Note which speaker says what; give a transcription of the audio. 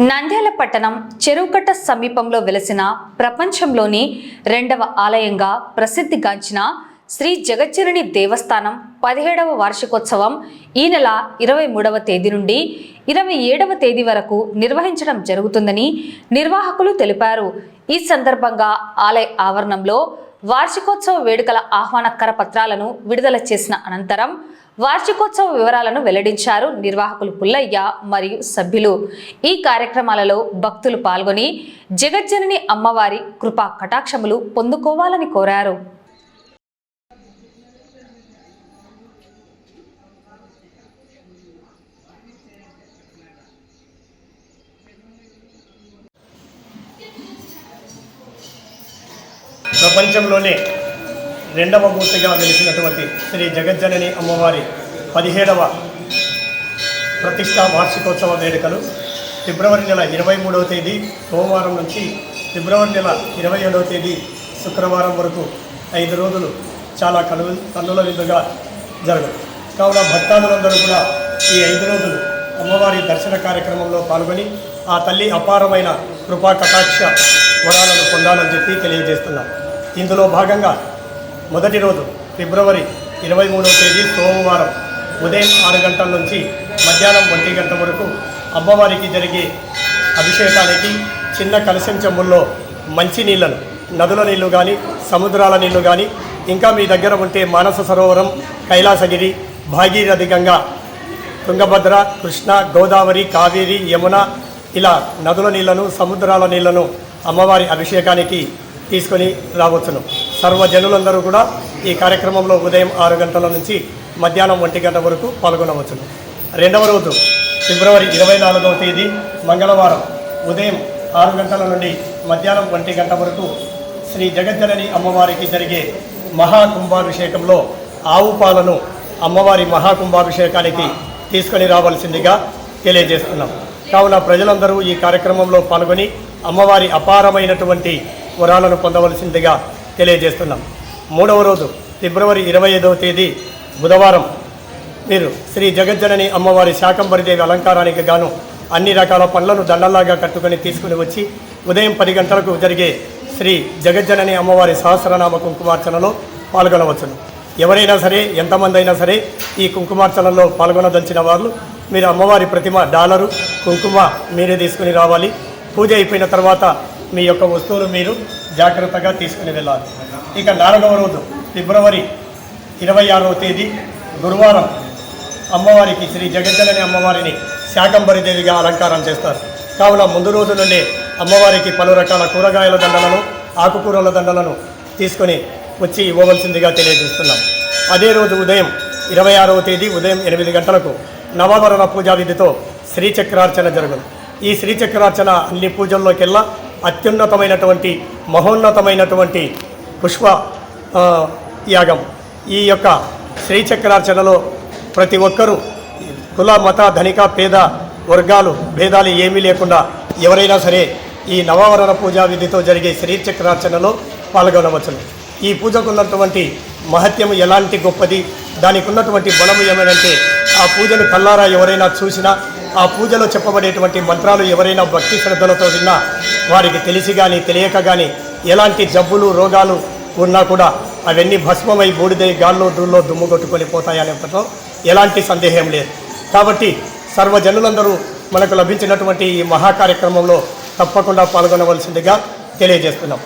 Speaker 1: నంద్యాల పట్టణం చెరువుకట్ట సమీపంలో వెలసిన ప్రపంచంలోని రెండవ ఆలయంగా ప్రసిద్ధిగాంచిన శ్రీ జగచ్చరుణి దేవస్థానం పదిహేడవ వార్షికోత్సవం ఈ నెల ఇరవై మూడవ తేదీ నుండి ఇరవై ఏడవ తేదీ వరకు నిర్వహించడం జరుగుతుందని నిర్వాహకులు తెలిపారు. ఈ సందర్భంగా ఆలయ ఆవరణంలో వార్షికోత్సవ వేడుకల ఆహ్వాన కరపత్రాలను విడుదల చేసిన అనంతరం వార్షికోత్సవ వివరాలను వెల్లడించారు నిర్వాహకులు పుల్లయ్య మరియు సభ్యులు. ఈ కార్యక్రమాలలో భక్తులు పాల్గొని జగజ్జనని అమ్మవారి కృపా కటాక్షములు పొందుకోవాలని కోరారు.
Speaker 2: ప్రపంచంలోనే రెండవ మూర్తిగా వెలిసినటువంటి శ్రీ జగజ్జనని అమ్మవారి పదిహేడవ ప్రతిష్టా వార్షికోత్సవ వేడుకలు ఫిబ్రవరి నెల ఇరవై మూడవ తేదీ సోమవారం నుంచి ఫిబ్రవరి నెల ఇరవై ఏడవ తేదీ శుక్రవారం వరకు ఐదు రోజులు చాలా కను కన్నుల విందుగా జరగదు. కావున భక్తాదులందరూ కూడా ఈ ఐదు రోజులు అమ్మవారి దర్శన కార్యక్రమంలో పాల్గొని ఆ తల్లి అపారమైన కృపా కటాక్ష వరాలను పొందాలని చెప్పి తెలియజేస్తున్నారు ఇందులో భాగంగా మొదటి రోజు ఫిబ్రవరి ఇరవై మూడవ తేదీ సోమవారం ఉదయం ఆరు గంటల నుంచి మధ్యాహ్నం ఒంటి గంట వరకు అమ్మవారికి జరిగే అభిషేకానికి చిన్న కలశం చెంబుల్లో మంచి నీళ్ళను నదుల నీళ్ళు కానీ సముద్రాల నీళ్ళు కానీ ఇంకా మీ దగ్గర ఉంటే మానస సరోవరం కైలాసగిరి భాగీరథి గంగా తుంగభద్ర కృష్ణ గోదావరి కావేరి యమున ఇలా నదుల నీళ్ళను సముద్రాల నీళ్ళను అమ్మవారి అభిషేకానికి తీసుకొని రావచ్చును. సర్వజనులందరూ కూడా ఈ కార్యక్రమంలో ఉదయం ఆరు గంటల నుంచి మధ్యాహ్నం ఒంటి గంట వరకు పాల్గొనవచ్చును. రెండవ రోజు ఫిబ్రవరి ఇరవై నాలుగవ తేదీ మంగళవారం ఉదయం ఆరు గంటల నుండి మధ్యాహ్నం ఒంటి గంట వరకు శ్రీ జగజ్జనని అమ్మవారికి జరిగే మహాకుంభాభిషేకంలో ఆవు పాలను అమ్మవారి మహాకుంభాభిషేకానికి తీసుకొని రావాల్సిందిగా తెలియజేస్తున్నాం. కావున ప్రజలందరూ ఈ కార్యక్రమంలో పాల్గొని అమ్మవారి అపారమైనటువంటి వరాలను పొందవలసిందిగా తెలియజేస్తున్నాం. మూడవ రోజు ఫిబ్రవరి ఇరవై ఐదవ తేదీ బుధవారం. మీరు శ్రీ జగజ్జనని అమ్మవారి శాకంబరిదేవి అలంకారానికి గాను అన్ని రకాల పనులను దండల్లాగా కట్టుకొని తీసుకుని వచ్చి ఉదయం పది గంటలకు జరిగే శ్రీ జగజ్జనని అమ్మవారి సహస్రనామ కుంకుమార్చనలో పాల్గొనవచ్చును. ఎవరైనా సరే ఎంతమంది అయినా సరే ఈ కుంకుమార్చనలో పాల్గొనదలిచిన వాళ్ళు మీరు అమ్మవారి ప్రతిమ డాలరు కుంకుమ మీరే తీసుకుని రావాలి. పూజ అయిపోయిన తర్వాత మీ యొక్క వస్తువులు మీరు జాగ్రత్తగా తీసుకుని వెళ్ళాలి. ఇక నాలుగవ రోజు ఫిబ్రవరి ఇరవై ఆరవ తేదీ గురువారం అమ్మవారికి శ్రీ జగజ్జనని అమ్మవారిని శాకంబరిదేవిగా అలంకారం చేస్తారు. కావున ముందు రోజు నుండే అమ్మవారికి పలు రకాల కూరగాయల దండలను ఆకుకూరల దండలను తీసుకొని వచ్చి ఇవ్వవలసిందిగా తెలియజేస్తున్నాం. అదే రోజు ఉదయం ఇరవై ఆరవ తేదీ ఉదయం ఎనిమిది గంటలకు నవవరణ పూజా విధితో శ్రీచక్రార్చన జరుగును ఈ శ్రీచక్రార్చన అన్ని పూజల్లోకెల్లా అత్యున్నతమైనటువంటి మహోన్నతమైనటువంటి పుష్ప యాగం. ఈ యొక్క శ్రీచక్రార్చనలో ప్రతి ఒక్కరూ కుల మత ధనిక పేద వర్గాలు భేదాలు ఏమీ లేకుండా ఎవరైనా సరే ఈ నవవరణ పూజా విధితో జరిగే శ్రీచక్రార్చనలో పాల్గొనవచ్చును. ఈ పూజకు ఉన్నటువంటి మహత్యం ఎలాంటి గొప్పది? దానికి ఉన్నటువంటి బలము ఏమైనంటే ఆ పూజను కల్లారా ఎవరైనా చూసినా ఆ పూజలో చెప్పబడేటువంటి మంత్రాలు ఎవరైనా భక్తి శ్రద్ధలతో విన్నా వారికి తెలిసి కానీ తెలియక కానీ ఎలాంటి జబ్బులు రోగాలు ఉన్నా కూడా అవన్నీ భస్మమై బూడిదై గాల్లో దూల్లో దుమ్ము కొట్టుకొని పోతాయనేపట్లో ఎలాంటి సందేహం లేదు. కాబట్టి సర్వజనులందరూ మనకు లభించినటువంటి ఈ మహా కార్యక్రమంలో తప్పకుండా పాల్గొనవలసిందిగా తెలియజేస్తున్నాం.